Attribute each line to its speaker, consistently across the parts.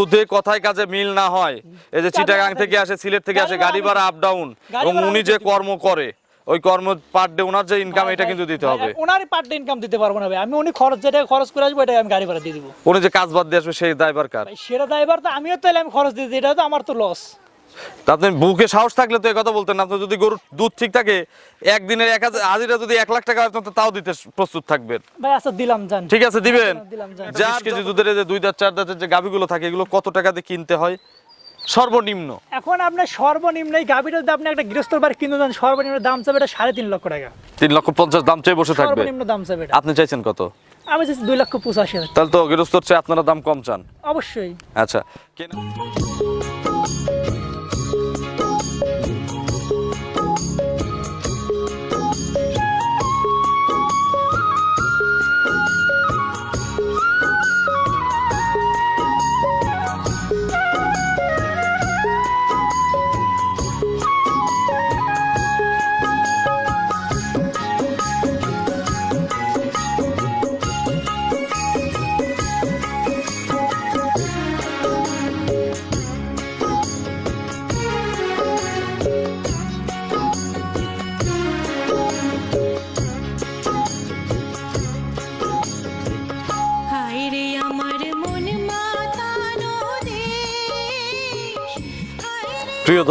Speaker 1: দুধে কথায় কাজে মিল না হয়। এই যে চিটাগাং থেকে আসে সিলেট থেকে আসে
Speaker 2: গাড়ি
Speaker 1: ভাড়া আপ ডাউন এবং উনি যে কর্ম করে ওই কর্ম পার ডে ওনার যে ইনকাম এটা কিন্তু দিতে
Speaker 2: হবে
Speaker 1: হবে।
Speaker 2: ওনারই ডে ইনকাম দিতে পারব না ভাই। আমি উনি খরচ যেটা খরচ করে আসব এটা আমি গাড়ি ভাড়া দিয়ে দিব।
Speaker 1: উনি যে কাজ বাদ দিয়ে আসবে সেই দায়বার কার
Speaker 2: সেটা ড্রাইভার তো আমিও তাহলে আমি খরচ দিয়ে দিই এটা তো আমার তো লস
Speaker 1: তা আপনি বুকে সাহস থাকলে তো এই কথা বলতেন। না আপনি যদি গরুর দুধ ঠিক থাকে একদিনের এক হাজার হাজিরা যদি এক লাখ টাকা হয় আপনি তো তাও দিতে প্রস্তুত থাকবেন।
Speaker 2: ভাই আচ্ছা দিলাম জান
Speaker 1: ঠিক আছে দিবেন?
Speaker 2: দিলাম জান
Speaker 1: যার কেজি দুধের যে দুই দাঁত চার দাঁতের যে গাভিগুলো থাকে এগুলো কত টাকা দিয়ে কিনতে হয়? সর্বনিম্ন।
Speaker 2: এখন আপনার সর্বনিম্ন এই গাভিটা যদি আপনি একটা গৃহস্থর বাড়ি কিনে দেন সর্বনিম্ন দাম চাবে এটা সাড়ে তিন লক্ষ টাকা।
Speaker 1: তিন লক্ষ পঞ্চাশ দাম চেয়ে বসে থাকবে।
Speaker 2: সর্বনিম্ন দাম চাবে এটা।
Speaker 1: আপনি চাইছেন কত?
Speaker 2: আমি চাইছি দুই লক্ষ পঁচাশি হাজার।
Speaker 1: তাহলে তো গৃহস্থর চেয়ে আপনারা দাম কম চান।
Speaker 2: অবশ্যই।
Speaker 1: আচ্ছা কেন-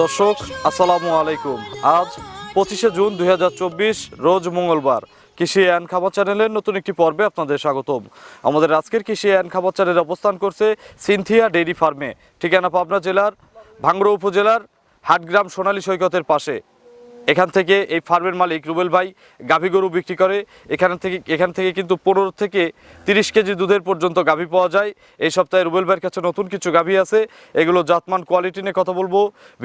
Speaker 1: দর্শক, আসসালামু আলাইকুম। আজ পঁচিশে জুন দুই হাজার চব্বিশ, রোজ মঙ্গলবার। কৃষি অ্যান্ড খাবার চ্যানেলের নতুন একটি পর্বে আপনাদের স্বাগতম। আমাদের আজকের কৃষি অ্যান্ড খাবার চ্যানেল অবস্থান করছে সিনথিয়া ডেইরি ফার্মে। ঠিকানা পাবনা জেলার, ভাঙ্গড়া উপজেলার, হাটগ্রাম সোনালী সৈকতের পাশে। এখান থেকে এই ফার্মের মালিক রুবেল ভাই গাভী গরু বিক্রি করে। এখান থেকে এখান থেকে কিন্তু পনেরো থেকে তিরিশ কেজি দুধের পর্যন্ত গাভী পাওয়া যায়। এই সপ্তাহে রুবেল ভাইয়ের কাছে নতুন কিছু গাভী আছে। এগুলো জাতমান কোয়ালিটি নিয়ে কথা বলব।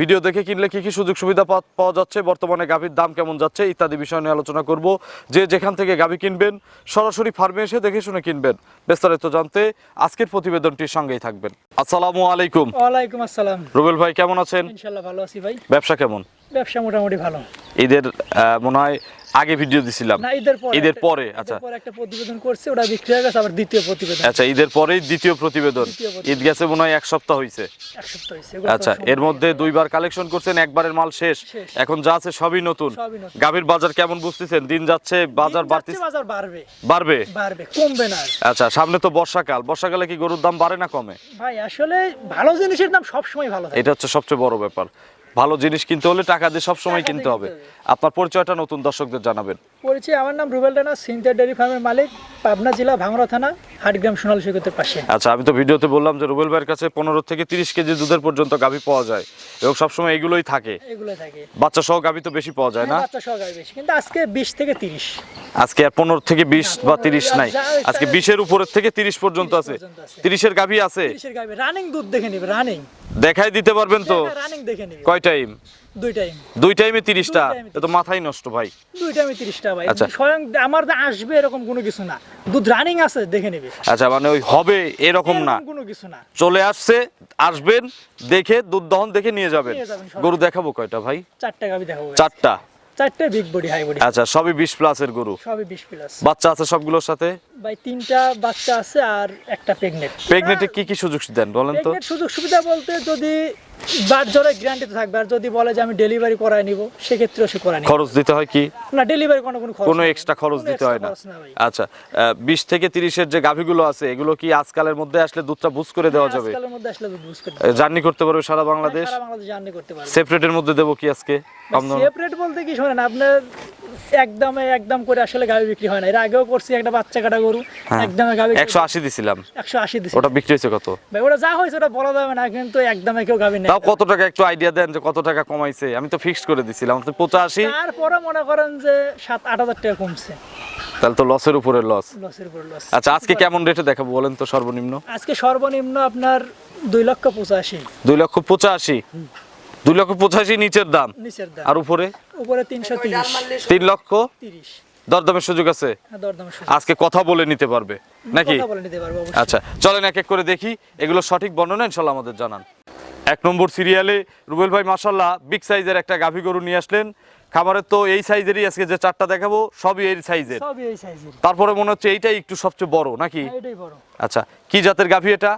Speaker 1: ভিডিও দেখে কিনলে কী কী সুযোগ সুবিধা পাওয়া যাচ্ছে বর্তমানে গাভীর দাম কেমন যাচ্ছে ইত্যাদি বিষয় নিয়ে আলোচনা করব। যে যেখান থেকে গাভী কিনবেন সরাসরি ফার্মে এসে দেখে শুনে কিনবেন। বিস্তারিত জানতে আজকের প্রতিবেদনটির সঙ্গেই থাকবেন। আসসালামু আলাইকুম।
Speaker 2: ওয়ালাইকুম আসসালাম।
Speaker 1: রুবেল ভাই কেমন আছেন?
Speaker 2: ইনশাল্লাহ ভালো আছি ভাই।
Speaker 1: ব্যবসা কেমন?
Speaker 2: ব্যবসা মোটামুটি ভালো।
Speaker 1: ঈদের মনে হয় আগে ভিডিও দিছিলাম।
Speaker 2: না ঈদের পরে।
Speaker 1: ঈদের পরে আচ্ছা।
Speaker 2: পরে একটা প্রতিবেদন করছে ওটা বিক্রি হয়ে গেছে আবার দ্বিতীয় প্রতিবেদন।
Speaker 1: আচ্ছা ঈদের পরেই দ্বিতীয় প্রতিবেদন। ঈদ গেছে মনে হয় এক সপ্তাহ হয়েছে
Speaker 2: এক সপ্তাহ তো
Speaker 1: আচ্ছা এর মধ্যে দুইবার কালেকশন করছেন একবারের মাল শেষ। এখন যা আছে সবই নতুন। গাভীর বাজার কেমন বুঝতেছেন? দিন যাচ্ছে বাজার
Speaker 2: দিন
Speaker 1: বাড়তে
Speaker 2: বাজার বাড়বে।
Speaker 1: বাড়বে?
Speaker 2: বাড়বে কমবে না
Speaker 1: আচ্ছা সামনে তো বর্ষাকাল। বর্ষাকালে কি গরুর দাম বাড়ে না কমে?
Speaker 2: ভাই আসলে ভালো জিনিসের দাম সবসময় ভালো থাকে।
Speaker 1: এটা হচ্ছে সবচেয়ে বড় ব্যাপার। ভালো জিনিস কিনতে হলে টাকা দিয়ে সবসময় কিনতে হবে। আপনার পরিচয়টা নতুন দর্শকদের জানাবেন।
Speaker 2: পরিচয় আমার নাম রুবেল রানা সিনথিয়া ডেয়ারি ফার্মের মালিক পাবনা জেলা ভাঙড়া থানা হাটগ্রাম সোনালী সৈকতের পাশে।
Speaker 1: আচ্ছা আমি তো ভিডিওতে বললাম যে রুবেল ভাইয়ের কাছে পনেরো থেকে তিরিশ কেজি দুধের পর্যন্ত গাভী পাওয়া যায় এবং সবসময় এগুলোই থাকে।
Speaker 2: এগুলো থাকে।
Speaker 1: বাচ্চা সহ গাভী তো বেশি পাওয়া যায় না?
Speaker 2: বাচ্চা সহকারে বেশি কিন্তু আজকে বিশ থেকে তিরিশ।
Speaker 1: আজকে আর পনেরো থেকে বিশ বা তিরিশ নাই। আজকে বিশের উপরের থেকে তিরিশ পর্যন্ত আছে। তিরিশের গাভী আছে।
Speaker 2: রানিং দুধ দেখে নিবে রানিং
Speaker 1: দেখাই দিতে পারবেন তো।
Speaker 2: রানিং দেখে নিবে।
Speaker 1: কয় টাইম
Speaker 2: দুই টাইম
Speaker 1: দুই টাইমে তিরিশটা।
Speaker 2: দুই time এ
Speaker 1: এ তো মাথাই নষ্ট ভাই।
Speaker 2: দুই টাইমে তিরিশটা ভাই।
Speaker 1: আচ্ছা।
Speaker 2: স্বয়ং আমার যে আসবে এরকম কোনো কিছু না। দুধ রানিং আছে দেখে নিবে।
Speaker 1: আচ্ছা মানে ওই হবে এরকম না।
Speaker 2: কোনো কিছু না।
Speaker 1: চলে আসছে আসবেন দেখে দুধ দহন দেখে নিয়ে যাবেন। গরু দেখাবো কয়টা ভাই?
Speaker 2: চারটা গাবি দেখাবো
Speaker 1: চারটা।
Speaker 2: চারটে বিগ বডি হাই বডি
Speaker 1: আচ্ছা সবই বিশ প্লাসের গরু।
Speaker 2: সবই বিশ প্লাস
Speaker 1: বাচ্চা আছে সবগুলোর সাথে?
Speaker 2: ভাই তিনটা বাচ্চা আছে আর একটা প্রেগনেন্টে
Speaker 1: কি কি সুযোগ দেন বলেন তো?
Speaker 2: সুযোগ সুবিধা বলতে যদি বার জ্বরে গ্যারান্টি থাকবে। আর যদি বলে যে আমি ডেলিভারি করায় নিব সেক্ষেত্রেও সে করায়
Speaker 1: খরচ দিতে হয় কি?
Speaker 2: না ডেলিভারি কোনো কোনো খরচ
Speaker 1: কোনো এক্সট্রা খরচ দিতে হয় না। আচ্ছা বিশ থেকে তিরিশের যে গাভীগুলো আছে এগুলো কি আজকালের মধ্যে আসলে দুধটা বুঝ করে দেওয়া যাবে?
Speaker 2: আজকালের মধ্যে আসলে দুধ বুঝ করে
Speaker 1: জার্নি করতে পারবে সারা বাংলাদেশ
Speaker 2: সারা বাংলাদেশ? জার্নি করতে পারবে।
Speaker 1: সেপারেটের মধ্যে দেবো কি আজকে?
Speaker 2: সেপারেট বলতে কি শোনেন আপনার একদমে একদম করে আসলে গাভি বিক্রি হয় না। এর আগেও করছি একটা বাচ্চা কাটা গরু
Speaker 1: হ্যাঁ।
Speaker 2: একদমে গাভি
Speaker 1: একশো আশি দিছিলাম।
Speaker 2: একশো আশি দিছি।
Speaker 1: ওটা বিক্রি হয়েছে কত?
Speaker 2: ভাই ওটা যা হয়েছে ওটা বলা যাবে না কিন্তু একদমে কেউ গাভি নেই
Speaker 1: তাও কত টাকা একটু আইডিয়া দেন যে কত টাকা কমাইছে? আমি তো ফিক্সড করে দিছিলাম। তো পঁচাশি?
Speaker 2: তারপরে মনে করেন যে সাত আট হাজার টাকা কমছে।
Speaker 1: তাহলে তো লসের উপরে লস
Speaker 2: লসের উপর লস
Speaker 1: আচ্ছা আজকে কেমন রেটে দেখাবো বলেন তো সর্বনিম্ন?
Speaker 2: আজকে সর্বনিম্ন আপনার দুই লক্ষ পঁচাশি।
Speaker 1: দুই লক্ষ পঁচাশি? দুই লক্ষ পঁচাশি নিচের দাম?
Speaker 2: নিচের দাম।
Speaker 1: আর উপরে?
Speaker 2: উপরে তিনশো তিরিশ।
Speaker 1: তিন লক্ষ?
Speaker 2: তিরিশ।
Speaker 1: দরদামের সুযোগ আছে?
Speaker 2: হ্যাঁ, দরদামের সুযোগ।
Speaker 1: আজকে কথা বলে নিতে পারবে। নাকি?
Speaker 2: কথা বলে নিতে পারব অবশ্যই।
Speaker 1: আচ্ছা চলেন এক এক করে দেখি। এগুলো সঠিক বর্ণনা ইনশাল্লাহ আমাদের জানান। এক নম্বর সিরিয়ালে রুবেল ভাই মাসাল্লাহ বিগ সাইজের একটা গাভী গরু নিয়ে আসলেন। খাবারের তো এই সাইজেরই আজকে যে চারটা দেখাবো সবই এই সাইজের। তারপরে মনে হচ্ছে এইটাই একটু সবচেয়ে বড় নাকি? আচ্ছা কি জাতের গাভী এটা?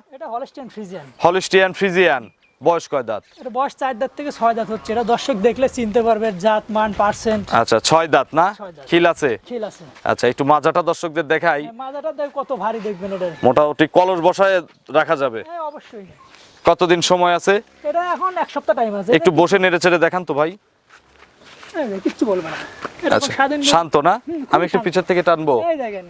Speaker 2: ফ্রিজিয়ান।
Speaker 1: Holstein Friesian. বয়স কয় দাঁত?
Speaker 2: এটা বয়স চার দাঁত থেকে ছয় দাঁত হচ্ছে। এটা দর্শক দেখলে চিনতে পারবে জাত মান পার্সেন্ট
Speaker 1: আচ্ছা ছয় দাঁত না? খিল আছে?
Speaker 2: খিল আছে।
Speaker 1: আচ্ছা একটু মাজাটা দর্শকদের দেখাই।
Speaker 2: মাজাটা দেখ কত ভারী দেখবেন এটা
Speaker 1: মোটামুটি কলস বসায় রাখা যাবে।
Speaker 2: হ্যাঁ অবশ্যই।
Speaker 1: কতদিন সময় আছে?
Speaker 2: এটা এখন এক সপ্তাহ টাইম আছে।
Speaker 1: একটু বসে নেড়ে চেড়ে দেখান তো ভাই।
Speaker 2: এই যে, কিচ্ছু বলবে না। এটা
Speaker 1: আচ্ছা। শান্ত না? আমি একটু। পিছের থেকে টানবো।
Speaker 2: এই দেখেন।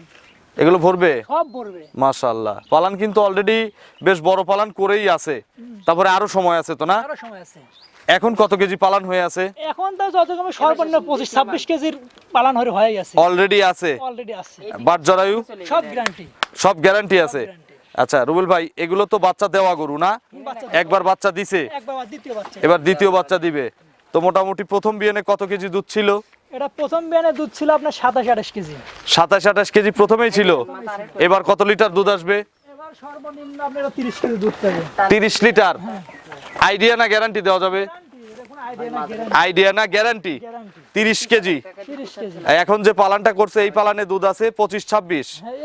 Speaker 1: এগুলো ভরবে?
Speaker 2: সব ভরবে।
Speaker 1: মাশাআল্লাহ। পালান কিন্তু অলরেডি বেশ বড় পালান করেই আছে। তারপরে আরও সময় আছে তো না?
Speaker 2: আরও সময় আছে।
Speaker 1: এখন কত কেজি পালান হয়ে আছে?
Speaker 2: এখন তো যত কমে সর্বনিম্ন পঁচিশ ছাব্বিশ কেজির পালান হয়ে হয়ে গেছে
Speaker 1: অলরেডি আছে?
Speaker 2: অলরেডি আছে।
Speaker 1: বাট জরায়ু?
Speaker 2: সব গ্যারান্টি
Speaker 1: সব গ্যারান্টি আছে? আচ্ছা রুবেল ভাই এগুলো তো বাচ্চা দেওয়া গরু না? একবার বাচ্চা দিছে?
Speaker 2: একবার দ্বিতীয় বাচ্চা।
Speaker 1: এবার দ্বিতীয় বাচ্চা দিবে। তো মোটামুটি প্রথম বিয়ানে কত কেজি দুধ ছিল?
Speaker 2: এটা প্রথম বিয়ানে দুধ ছিল আপনার সাতাশ আঠাশ কেজি।
Speaker 1: সাতাশ আঠাশ কেজি প্রথমেই ছিল। এবার কত লিটার দুধ আসবে?
Speaker 2: সর্বনিম্ন আপনার তিরিশ কেজি দুধ পাবে।
Speaker 1: তিরিশ লিটার? আইডিয়া না গ্যারান্টি দেওয়া যাবে? আইডিয়া না গ্যারান্টি? তিরিশ কেজি। এখন যে পালানটা করছে এই পালানে দুধ আছে পঁচিশ ছাব্বিশ।
Speaker 2: হ্যাঁ,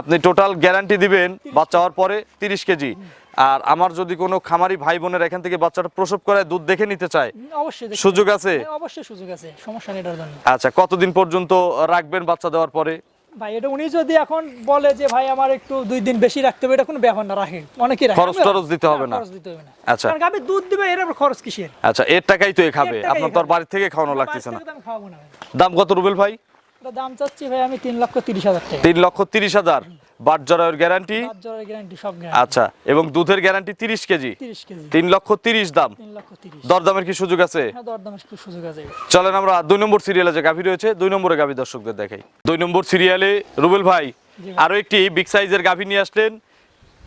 Speaker 1: আপনি টোটাল গ্যারান্টি দিবেন বাচ্চা হওয়ার পরে তিরিশ কেজি। আর আমার যদি কোনো খামারি ভাই বোনের এখান থেকে বাচ্চাটা প্রসব করে দুধ দেখে নিতে চায়
Speaker 2: অবশ্যই
Speaker 1: সুযোগ আছে?
Speaker 2: হ্যাঁ, অবশ্যই সুযোগ আছে সমস্যা নেই এটার জন্য।
Speaker 1: আচ্ছা কতদিন পর্যন্ত রাখবেন বাচ্চা দেওয়ার পরে?
Speaker 2: ভাই এটা উনি যদি এখন বলে যে ভাই আমার একটু দুই দিন বেশি রাখতে হবে এটা কোনো ব্যাপার না রাখে অনেকে রাখে
Speaker 1: খরচ টরচ দিতে হবে না।
Speaker 2: খরচ দিতে হবে না।
Speaker 1: আচ্ছা।
Speaker 2: কারণ গাভী দুধ দিবে এর খরচ কিসের?
Speaker 1: আচ্ছা এর টাকাই তো এ খাবে। আপনার তো আর। বাড়ি থেকে খাওয়ানো লাগতেছে না। দাম কত রুবেল ভাই?
Speaker 2: দাম চাচ্ছি ভাই আমি তিন লক্ষ তিরিশ হাজার টাকা।
Speaker 1: তিন লক্ষ তিরিশ হাজার। বাট জরায়ের গ্যারান্টি? আচ্ছা এবং দুধের গ্যারান্টি তিরিশ কেজি? তিন লক্ষ তিরিশ দাম।
Speaker 2: তিরিশ।
Speaker 1: দরদামের কি সুযোগ আছে?
Speaker 2: হ্যাঁ
Speaker 1: চলেন আমরা দুই নম্বর সিরিয়ালে যে গাভী রয়েছে দুই নম্বরে গাভী দর্শকদের দেখাই। দুই নম্বর সিরিয়ালে রুবেল ভাই আরও একটি বিগ সাইজের গাভী নিয়ে আসলেন।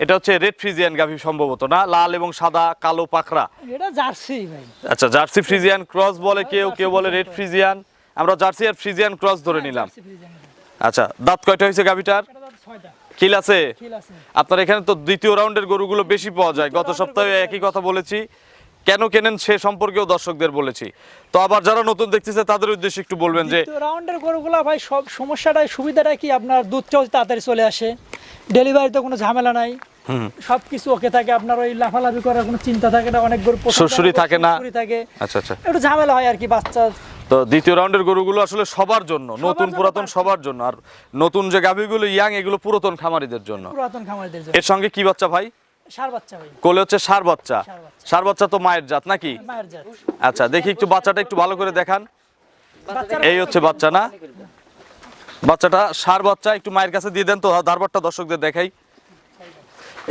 Speaker 1: এটা হচ্ছে রেড ফ্রিজিয়ান গাভী সম্ভবত না? লাল এবং সাদা কালো পাখরা।
Speaker 2: এটা জার্সি ভাই।
Speaker 1: আচ্ছা জার্সি ফ্রিজিয়ান ক্রস বলে কেউ কেউ বলে রেড ফ্রিজিয়ান আমরা জার্সি আর ফ্রিজিয়ান ক্রস ধরে নিলাম।
Speaker 2: ফ্রিজিয়ান এটা।
Speaker 1: আচ্ছা দাঁত কয়টা হয়েছে গাভীটার? আছে?
Speaker 2: খিল আছে।
Speaker 1: আপনার এখানে তো দ্বিতীয় রাউন্ডের গরুগুলো বেশি পাওয়া যায়। গত সপ্তাহে একই কথা বলেছি। কেন কেনেন সে সম্পর্কেও দর্শকদের বলেছি। তো আবার যারা নতুন দেখতেছে তাদের উদ্দেশ্যে একটু বলবেন যে
Speaker 2: রাউন্ডের গরুগুলা ভাই সব সমস্যাটাই সুবিধাটা কি আপনার দুধটাও তাড়াতাড়ি চলে আসে? ডেলিভারিতে কোনো ঝামেলা নাই? সব কিছু ওকে থাকে আপনার ওই লাফালাফি করার কোনো চিন্তা থাকে না অনেক গরু
Speaker 1: থাকে না।
Speaker 2: থাকে।
Speaker 1: আচ্ছা আচ্ছা।
Speaker 2: একটু ঝামেলা হয় আর কি বাচ্চা
Speaker 1: তো দ্বিতীয় রাউন্ডের গরুগুলো আসলে সবার জন্য নতুন পুরাতন সবার জন্য। আর নতুন যে গাভীগুলো ইয়াং এগুলো পুরাতন খামারিদের জন্য।
Speaker 2: পুরাতন খামারিদের জন্য।
Speaker 1: এর সঙ্গে কি বাচ্চা ভাই?
Speaker 2: সার বাচ্চা ভাই।
Speaker 1: কোলে হচ্ছে সার বাচ্চা। সার বাচ্চা। তো মায়ের জাত নাকি?
Speaker 2: মায়ের জাত।
Speaker 1: আচ্ছা দেখি একটু বাচ্চাটা একটু ভালো করে দেখান। এই হচ্ছে বাচ্চা না? বাচ্চাটা সার বাচ্চা একটু মায়ের কাছে দিয়ে দেন তো ধারবারটা দর্শকদের দেখাই।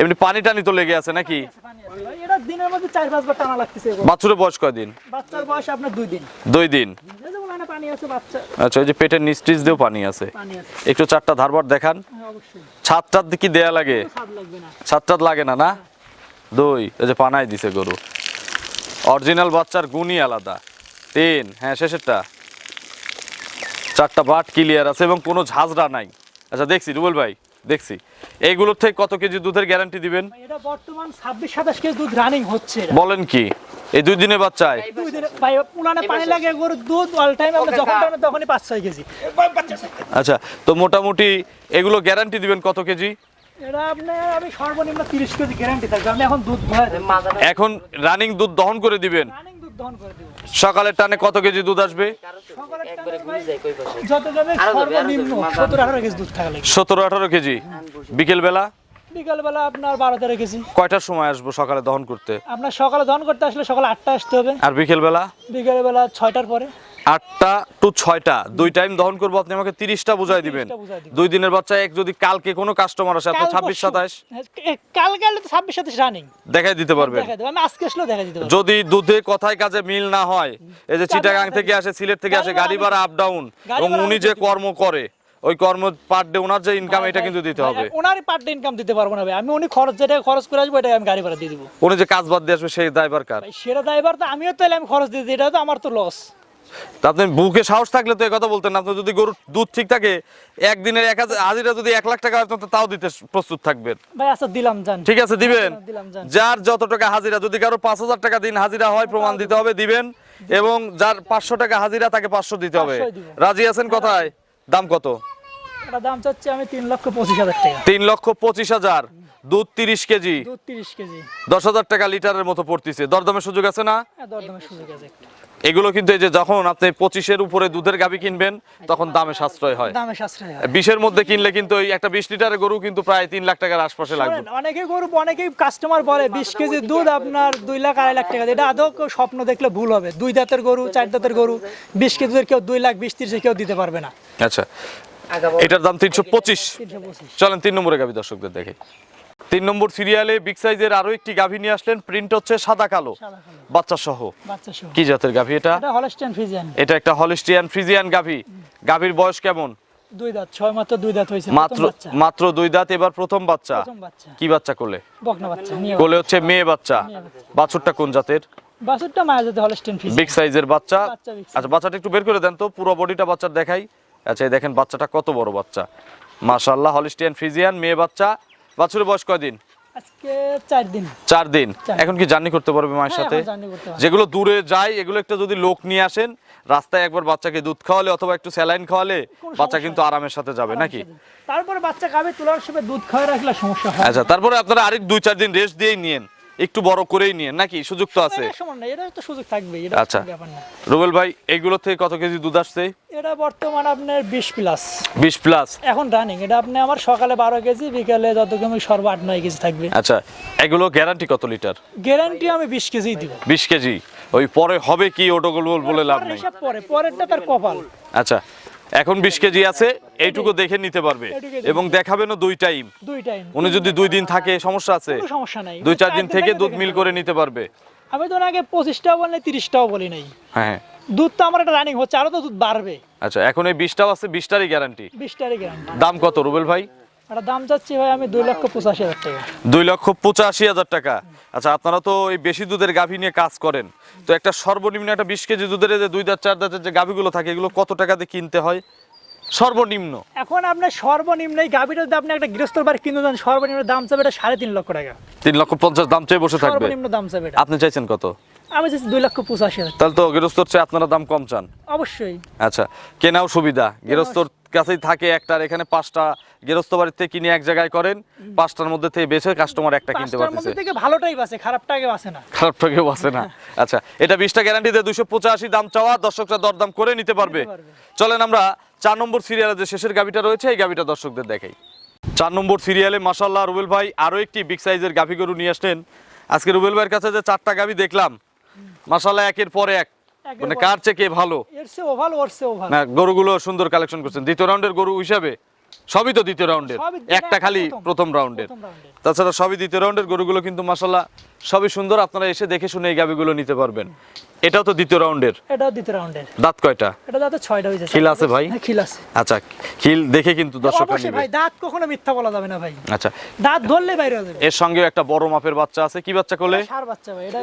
Speaker 1: এমনি পানি টানি তো লেগে আছে নাকি?
Speaker 2: দিনের মধ্যে চার পাঁচবার টানা লাগতেছে।
Speaker 1: বাছুরের বয়স কয়দিন
Speaker 2: বাচ্চার বয়স আপনার দুই দিন।
Speaker 1: দুই দিন?
Speaker 2: পানি আছে বাচ্চা
Speaker 1: আচ্ছা ওই যে পেটের নিস্টিস দিয়েও পানি আছে। একটু চারটা ধারবার দেখান।
Speaker 2: হ্যাঁ,
Speaker 1: ছাদ টাদ কি দেয়া লাগে? ছাদ টাদ লাগে না না? দুই ওই যে পানাই দিছে গরু। অরিজিনাল বাচ্চার গুণই আলাদা। তিন হ্যাঁ শেষেরটা। চারটা বাট ক্লিয়ার আছে এবং কোনো ঝাঁঝরা নাই। আচ্ছা দেখছি রুবেল ভাই। দেখছি। এইগুলোর থেকে কত কেজি দুধের গ্যারান্টি দিবেন?
Speaker 2: এটা বর্তমান ছাব্বিশ সাতাশ কেজি দুধ রানিং হচ্ছে
Speaker 1: বলেন কি এই দুই দিনের বাচ্চায়?
Speaker 2: দুই দিনে ভাই পানি লাগে গরুর দুধ অল টাইম আমরা যখন টানে তখনই পাঁচ ছয় কেজি।
Speaker 1: আচ্ছা তো মোটামুটি এগুলো গ্যারান্টি দিবেন কত কেজি?
Speaker 2: এটা আপনার আমি সর্বনিম্ন তিরিশ কেজি গ্যারান্টি থাকবে। আমি এখন দুধ ভয়
Speaker 1: এখন রানিং দুধ দহন করে দিবেন।
Speaker 2: রানিং দুধ দহন করে দেবো।
Speaker 1: সকালের টানে কত কেজি দুধ আসবে?
Speaker 2: সকালের টাইমে ভাই যত যাবে সর্বনিম্ন সত্তর আঠারো কেজি দুধ থাকা
Speaker 1: সতেরো আঠারো কেজি? বিকেল বেলা
Speaker 2: বিকালবেলা আপনার বারো তেরো কেজি।
Speaker 1: কয়টার সময় আসব সকালে দহন করতে?
Speaker 2: আপনার সকালে দহন করতে আসলে সকাল আটটা আসতে হবে।
Speaker 1: আর বিকেল বেলা
Speaker 2: বিকালবেলা ছয়টার পরে।
Speaker 1: আটটা টু ছয়টা। দুই টাইম দহন করব আপনি আমাকে তিরিশটা বুঝাই দিবেন।
Speaker 2: 30টা বুঝাই দিবেন।
Speaker 1: দুই দিনের বাচ্চা এক যদি কালকে কোনো কাস্টমার আসে আপনার ছাব্বিশ সাতাশ
Speaker 2: এ- কাল গেলে তো ছাব্বিশ সাতাশ রানিং
Speaker 1: দেখাই দিতে পারবেন।
Speaker 2: আজকে আসলেও দেখা দিতে
Speaker 1: যদি দুধে কথায় কাজে মিল না হয় এই যে চিটাগাং থেকে আসে সিলেট থেকে আসে
Speaker 2: গাড়ি
Speaker 1: ভাড়া আপ ডাউন এবং উনি যে কর্ম করে ওই কর্ম পার ডে ওনার যে ইনকাম এটা কিন্তু দিতে হবে।
Speaker 2: ওনারই পার্ট ইনকাম দিতে পারব না ভাই। আমি উনি খরচ যেটা খরচ করে আসব এটা আমি গাড়ি ভাড়া দিয়ে দিব।
Speaker 1: উনি যে কাজ বাদ দিয়ে আসবে সেই দায়বার কার
Speaker 2: সেটা ড্রাইভার তো আমিও তাহলে আমি খরচ দিয়ে দিই এটা তো আমার তো লস
Speaker 1: তা আপনি বুকে সাহস থাকলে তো এই কথা বলতেন। আপনি যদি গরুর দুধ ঠিক থাকে একদিনের এক হাজার হাজিরা যদি এক লাখ টাকা হয় তাও দিতে প্রস্তুত থাকবেন।
Speaker 2: ভাই আচ্ছা দিলাম জান
Speaker 1: ঠিক আছে দিবেন? যার যত টাকা হাজিরা যদি কারও পাঁচ হাজার টাকা দিন হাজিরা হয় প্রমাণ দিতে হবে দিবেন। এবং যার পাঁচশো টাকা হাজিরা তাকে পাঁচশো দিতে হবে। রাজি আছেন কথায়? দাম কত?
Speaker 2: দাম চাচ্ছি আমি তিন লক্ষ পঁচিশ হাজার টাকা।
Speaker 1: তিন লক্ষ পঁচিশ হাজার। দুধ তিরিশ কেজি।
Speaker 2: দুধ তিরিশ কেজি।
Speaker 1: দশ হাজার টাকা লিটারের মতো পড়তেছে। দরদমের সুযোগ আছে না?
Speaker 2: হ্যাঁ দরদামের সুযোগ আছে একটু।
Speaker 1: এগুলো কিন্তু এই যে যখন আপনি পঁচিশের উপরে দুধের গাভি কিনবেন তখন দামে সাশ্রয় হয়।
Speaker 2: দামে সাশ্রয় হয়।
Speaker 1: বিশের মধ্যে কিনলে কিন্তু ওই একটা বিশ লিটারের গরু কিন্তু প্রায় তিন লাখ টাকার আশপাশে লাগবে।
Speaker 2: অনেকে গরু অনেকেই কাস্টমার বলে বিশ কেজি দুধ আপনার দুই লাখ আড়াই লাখ টাকা। এটা আদৌ স্বপ্ন দেখলে ভুল হবে। দুই দাঁতের গরু চার দাঁতের গরু বিশ কেজি দুধের কেউ দুই লাখ বিশ তিরিশে কেউ দিতে পারবে না।
Speaker 1: আচ্ছা এটার দাম তিনশো পঁচিশ। চলেন তিন নম্বরে গাবি দর্শকদের দেখে। তিন নম্বর সিরিয়ালে বিগ সাইজের আরও একটি গাভি নিয়ে আসলেন প্রিন্ট হচ্ছে সাদা কালো। বাচ্চা সহ কি জাতের গাভি এটা?
Speaker 2: এটা ফিজিয়ান
Speaker 1: একটা হলিস্টিয়ান ফ্রিজিয়ান গাভি। গাভির বয়স কেমন?
Speaker 2: দুই দাঁত ছয় মাত্র দুই দাঁত হয়েছে।
Speaker 1: মাত্র মাত্র দুই দাঁত এবার প্রথম বাচ্চা। কি বাচ্চা কোলে?
Speaker 2: বকনা বাচ্চা
Speaker 1: কোলে হচ্ছে মেয়ে বাচ্চা। বাছুরটা কোন জাতের?
Speaker 2: বাছুরটা মায়া যেতে হলস্টেন ফিজিয়ান
Speaker 1: বিগ সাইজের বাচ্চা।
Speaker 2: বাচ্চা।
Speaker 1: আচ্ছা বাচ্চাটা একটু বের করে দেন তো পুরো বডিটা বাচ্চার দেখাই। আচ্ছা দেখেন বাচ্চাটা কত বড় বাচ্চা। মাশাআল্লাহ হলিস্টিয়ান ফ্রিজিয়ান মেয়ে বাচ্চা। বাছুরের বয়স কয়দিন?
Speaker 2: আজকে চার দিন।
Speaker 1: চার দিন। এখন কি জার্নি করতে পারবে মায়ের
Speaker 2: হ্যাঁ,
Speaker 1: সাথে। যেগুলো দূরে যায় এগুলো একটা যদি লোক নিয়ে আসেন রাস্তায় একবার বাচ্চাকে দুধ খাওয়ালে অথবা একটু স্যালাইন খাওয়ালে বাচ্চা কিন্তু আরামের সাথে যাবে নাকি?
Speaker 2: তারপরে বাচ্চা খাবে তোলার সময় দুধ খাওয়া রাখলে সমস্যা হয়।
Speaker 1: আচ্ছা তারপরে আপনারা আরেক দুই চার দিন রেস্ট দিয়েই নিয়েন। একটু বড় করেই নিয়েন নাকি? সুযোগ তো আছে।
Speaker 2: এটা সমান না এটা তো সুযোগ থাকবে এটা
Speaker 1: আচ্ছা। রুবেল ভাই এইগুলো থেকে কত কেজি দুধ আসছে?
Speaker 2: এটা বর্তমান আপনার বিশ প্লাস।
Speaker 1: বিশ প্লাস?
Speaker 2: এখন রানিং এটা আপনি আমার সকালে বারো কেজি বিকালে যত কমে সর্ব আট নয় কেজি থাকবে।
Speaker 1: আচ্ছা এগুলো গ্যারান্টি কত লিটার?
Speaker 2: গ্যারান্টি আমি বিশ কেজি দিব।
Speaker 1: বিশ কেজি। ওই পরে হবে কি ওটোগুলো বলে লাভ নেই।
Speaker 2: পরে পরেরটা তার কপাল।
Speaker 1: আচ্ছা এখন বিশ কেজি আছে এইটুকু দেখে নিতে পারবে। এবং দেখাবেনও দুই টাইম।
Speaker 2: দুই টাইম।
Speaker 1: উনি যদি দুই দিন থাকে সমস্যা আছে।
Speaker 2: সমস্যা নাই।
Speaker 1: দুই চার দিন থেকে দুধ মিল করে নিতে পারবে।
Speaker 2: আমি তো আগে পঁচিশটাও বলি তিরিশটাও বলি নাই।
Speaker 1: হ্যাঁ হ্যাঁ।
Speaker 2: দুধ তো আমার একটা রানিং হচ্ছে আরও তো দুধ বাড়বে।
Speaker 1: আচ্ছা এখন এই বিশটাও আছে বিশটারই গ্যারান্টি
Speaker 2: বিশটারই গ্যারান্টি
Speaker 1: দাম কত রুবেল ভাই?
Speaker 2: একটা দাম চাচ্ছি ভাই আমি দুই লক্ষ পঁচাশি হাজার টাকা।
Speaker 1: দুই লক্ষ পঁচাশি হাজার টাকা। আচ্ছা আপনারা তো এই বেশি দুধের গাভী নিয়ে কাজ করেন। তো একটা সর্বনিম্ন একটা বিশ কেজি দুধের যে দুই দাঁত চার দাঁতের যে গাভীগুলো থাকে এগুলো কত টাকা দিয়ে কিনতে হয়? সর্বনিম্ন।
Speaker 2: এখন আপনার সর্বনিম্ন এই গাভীটা যদি আপনি একটা গৃহস্থর বাড়ি কিনতে যান সর্বনিম্ন দাম চাবে এটা সাড়ে তিন লক্ষ টাকা।
Speaker 1: তিন লক্ষ পঞ্চাশ দাম চেয়ে বসে থাকবে।
Speaker 2: সর্বনিম্ন দাম চাবে এটা।
Speaker 1: আপনি চাইছেন কত?
Speaker 2: আমি চাইছি দুই লক্ষ পঁচাশি হাজার।
Speaker 1: তাহলে তো গৃহস্থর চেয়ে আপনারা দাম কম চান।
Speaker 2: অবশ্যই।
Speaker 1: আচ্ছা কেনাও সুবিধা। গৃহস্থর কাছেই থাকে একটা আর এখানে পাঁচটা গৃহস্থ বাড়িতে কিনে এক জায়গায় করেন পাঁচটার মধ্যে থেকে বেছে কাস্টমার একটা কিনতে পারতেছে।
Speaker 2: থেকে ভালোটাই বাসে খারাপটাকে বাসে না।
Speaker 1: না। আচ্ছা এটা বিশটা গ্যারান্টি দিয়ে দুশো পঁচাশি দাম চাওয়া দর্শকরা দরদাম করে নিতে পারবে। চলেন আমরা চার নম্বর সিরিয়ালে যে শেষের গাভিটা রয়েছে এই গাভিটা দর্শকদের দেখাই। চার নম্বর সিরিয়ালে মাসাল্লাহ রুবেল ভাই আরও একটি বিগ সাইজের গাভি গরু নিয়ে আসলেন। আজকে রুবেল ভাইয়ের কাছে যে চারটা গাভি দেখলাম মাসাল্লাহ একের পর এক। মানে কার চেয়ে কে ভালো? না গরুগুলো সুন্দর কালেকশন করছেন। দ্বিতীয় রাউন্ডের গরু হিসাবে সবই তো দ্বিতীয় রাউন্ডের একটা খালি
Speaker 2: প্রথম।
Speaker 1: রাউন্ডের তাছাড়া সবই দ্বিতীয় রাউন্ডের গরুগুলো কিন্তু মাসাল্লাহ সবই সুন্দর আপনারা এসে দেখে শুনে এই গাবিগুলো নিতে পারবেন। এটাও তো দ্বিতীয় রাউন্ডের
Speaker 2: এটাও দ্বিতীয় রাউন্ডের
Speaker 1: দাঁত কয়টা?
Speaker 2: এটা দাঁতে ছয়টা হয়েছে
Speaker 1: খিল আছে ভাই?
Speaker 2: খিল আছে।
Speaker 1: আচ্ছা খিল দেখে কিন্তু দর্শকরা
Speaker 2: অবশ্যই
Speaker 1: নিবে।
Speaker 2: ভাই দাঁত কখনো মিথ্যা বলা যাবে না ভাই।
Speaker 1: আচ্ছা।
Speaker 2: দাঁত ধরলে বাইরে হয়ে যাবে।
Speaker 1: এর সঙ্গে একটা বড় মাপের বাচ্চা আছে। কি বাচ্চা কোলে?
Speaker 2: সার বাচ্চা ভাই এটা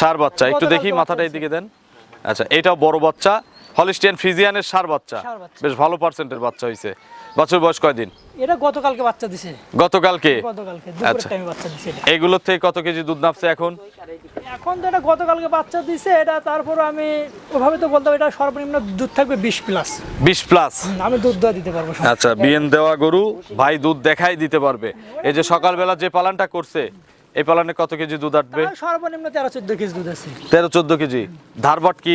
Speaker 1: সার বাচ্চা। একটু দেখি মাথাটা এদিকে দেন। আচ্ছা এটাও বড় বাচ্চা। হলিস্টিয়ান ফ্রিজিয়ানের সার বাচ্চা।
Speaker 2: বাচ্চা।
Speaker 1: বেশ ভালো পার্সেন্টের বাচ্চা হয়েছে বছর বয়স কয়দিন?
Speaker 2: এটা গতকালকে বাচ্চা দিছে।
Speaker 1: গতকালকে?
Speaker 2: গতকালকে দুপুরের
Speaker 1: আচ্ছা।
Speaker 2: টাইমে বাচ্চা দিছে এটা।
Speaker 1: এইগুলোর থেকে কত কেজি দুধ নামছে এখন?
Speaker 2: এখন তো এটা গতকালকে বাচ্চা দিছে এটা তারপর আমি ওভাবে তো বলতে এটা সর্বনিম্ন দুধ থাকবে বিশ প্লাস
Speaker 1: বিশ প্লাস
Speaker 2: আমি দুধ দেওয়া দিতে পারব
Speaker 1: আচ্ছা বিএন দেওয়া গরু ভাই দুধ দেখাই দিতে পারবে। এই যে সকালবেলা যে পালানটা করছে এই পালানে কত কেজি দুধ
Speaker 2: আসবে সর্বনিম্ন তেরো চোদ্দ কেজি দুধ আছে।
Speaker 1: তেরো চোদ্দ কেজি। ধারবাট কি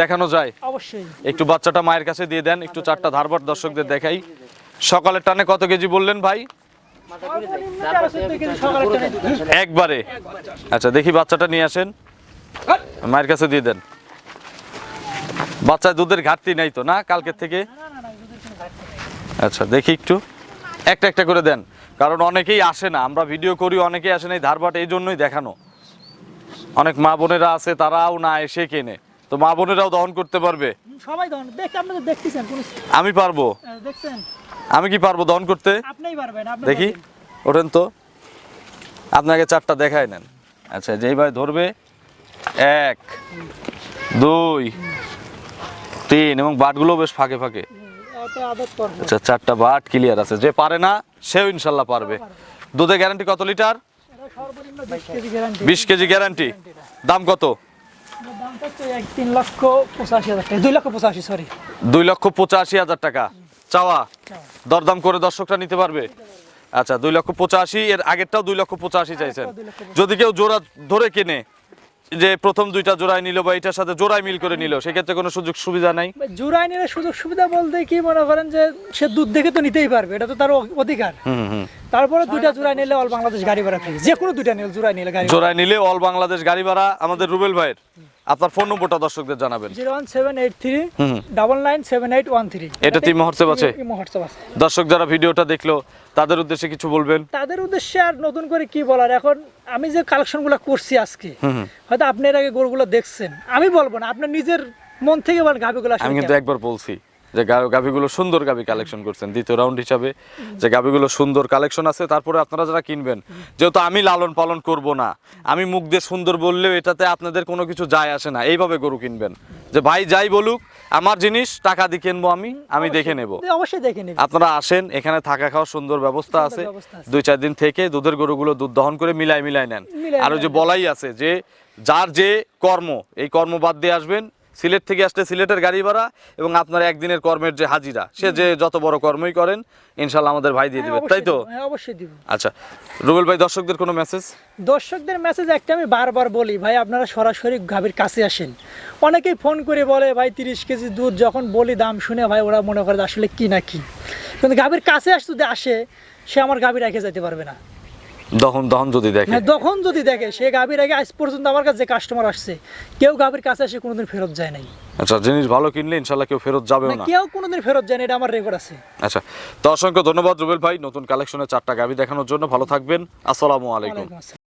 Speaker 1: দেখানো যায়?
Speaker 2: অবশ্যই।
Speaker 1: একটু বাচ্চাটা মায়ের কাছে দিয়ে দেন একটু চারটা ধারবাট দর্শকদের দেখাই। সকালের টানে কত কেজি বললেন ভাই। একবারে। আচ্ছা দেখি বাচ্চাটা নিয়ে আসেন। মায়ের কাছে দিয়ে দেন। বাচ্চা দুধের ঘাটতি নাই তো না কালকের থেকে? আচ্ছা দেখি একটু। একটা একটা করে দেন। কারণ অনেকেই আসে না আমরা ভিডিও করি অনেকেই আসে না এই ধারবাট এই জন্যই দেখানো। অনেক মা বোনেরা আছে তারাও না এসে কেনে। তো মা বোনেরাও দহন করতে পারবে?
Speaker 2: সবাই দেখতেছেন
Speaker 1: আমি পারব।
Speaker 2: দেখছেন?
Speaker 1: আমি কি পারব দহন করতে?
Speaker 2: আপনিই পারবেন
Speaker 1: দেখি। ওঠেন তো। আপনাকে চারটা দেখায় নেন। আচ্ছা যেই ভাই ধরবে এক দুই তিন এবং বাটগুলো বেশ ফাঁকে ফাঁকে। আচ্ছা চারটা বাট ক্লিয়ার আছে। যে পারে না সেও ইনশাল্লাহ পারবে। দুধে গ্যারান্টি কত লিটার?
Speaker 2: বিশ কেজি গ্যারান্টি
Speaker 1: দাম কত?
Speaker 2: দুই লক্ষ পঁচাশি
Speaker 1: হাজার টাকা। চাওয়া। দরদাম করে দর্শকরা নিতে পারবে। আচ্ছা দুই লক্ষ পঁচাশি এর আগেরটাও দুই লক্ষ পঁচাশি চাইছেন। যদি কেউ জোড়া ধরে কেনে যে প্রথম দুইটা জোড়ায় নিল বা এটার সাথে জোড়ায় মিল করে নিল সেক্ষেত্রে কোনো সুযোগ সুবিধা নাই?
Speaker 2: জুরাই নিলে সুযোগ সুবিধা বলতে কি মনে করেন যে সে দুধ দেখে তো নিতেই পারবে এটা তো তার অধিকার। তারপরে দুইটা জুরাই নিলে অল বাংলাদেশ গাড়ি ভাড়া ফ্রি যে কোনো দুইটা নিলে জুরাই নিলে গাড়ি
Speaker 1: জোড়ায় নিলে অল বাংলাদেশ গাড়ি ভাড়া আমাদের রুবেল ভাইয়ের। আপনার ফোন নম্বরটা দর্শকদের জানাবেন। এটা তিন হোয়াটসঅ্যাপ আছে? দর্শক যারা ভিডিওটা দেখল তাদের উদ্দেশ্যে কিছু বলবেন?
Speaker 2: তাদের উদ্দেশ্যে আর নতুন করে কি বলার? এখন আমি যে কালেকশনগুলো করছি আজকে হয়তো আপনি এর আগে গরুগুলো দেখছেন। আমি বলব না আপনার নিজের মন থেকে বলেন গাবিগুলো
Speaker 1: আমি কিন্তু একবার বলছি যে গাভীগুলো সুন্দর গাভী কালেকশন করছেন দ্বিতীয় রাউন্ড হিসাবে। যে গাভীগুলো সুন্দর কালেকশন আছে তারপরে আপনারা যারা কিনবেন যেহেতু আমি লালন পালন করব না আমি মুখ দিয়ে সুন্দর বললেও এটাতে আপনাদের কোনো কিছু যায় আসে না এইভাবে গরু কিনবেন। যে ভাই যাই বলুক আমার জিনিস টাকা দিয়ে কিনবো আমি আমি দেখে নেব।
Speaker 2: অবশ্যই দেখে নিবি।
Speaker 1: আপনারা আসেন এখানে থাকা খাওয়ার সুন্দর ব্যবস্থা আছে। দুই চার দিন থেকে দুধের গরুগুলো দুধ দহন করে মিলাই মিলাই নেন। আর ওই যে বলাই আছে যে যার যে কর্ম এই কর্ম বাদ দিয়ে আসবেন সিলেট থেকে আসলে সিলেটের গাড়ি ভাড়া এবং আপনার একদিনের কর্মের যে হাজিরা সে যে যত বড় কর্মই করেন ইনশাল্লাহ আমাদের ভাই দিয়ে দিবে
Speaker 2: হ্যাঁ,
Speaker 1: তাই তো?
Speaker 2: অবশ্যই দিব, হ্যাঁ অবশ্যই দিব।
Speaker 1: আচ্ছা রুবেল ভাই দর্শকদের কোনো মেসেজ
Speaker 2: দর্শকদের মেসেজ একটা আমি বারবার বলি ভাই আপনারা সরাসরি গাভীর কাছে আসেন। অনেকেই ফোন করে বলে ভাই তিরিশ কেজি দুধ যখন বলি দাম শুনে ভাই ওরা মনে করে আসলে কি না কি? কিন্তু গাভীর কাছে আস যদি আসে সে আমার গাভী রেখে যেতে পারবে না।
Speaker 1: দহন দহন যদি দেখে।
Speaker 2: দহন যদি দেখে সে গাভীর আগে আজ পর্যন্ত আমার কাছে যে কাস্টমার আসছে কেউ গাভীর কাছে এসে কোনোদিন ফেরত যায় নাই।
Speaker 1: আচ্ছা জিনিস ভালো কিনলে ইনশাল্লাহ কেউ ফেরত যাবে
Speaker 2: না, কেউ কোনোদিন ফেরত যায় না এটা আমার রেকর্ড আছে।
Speaker 1: আচ্ছা তো অসংখ্য ধন্যবাদ রুবেল ভাই নতুন কালেকশনের চারটা গাভী দেখানোর জন্য ভালো থাকবেন আসসালামু আলাইকুম।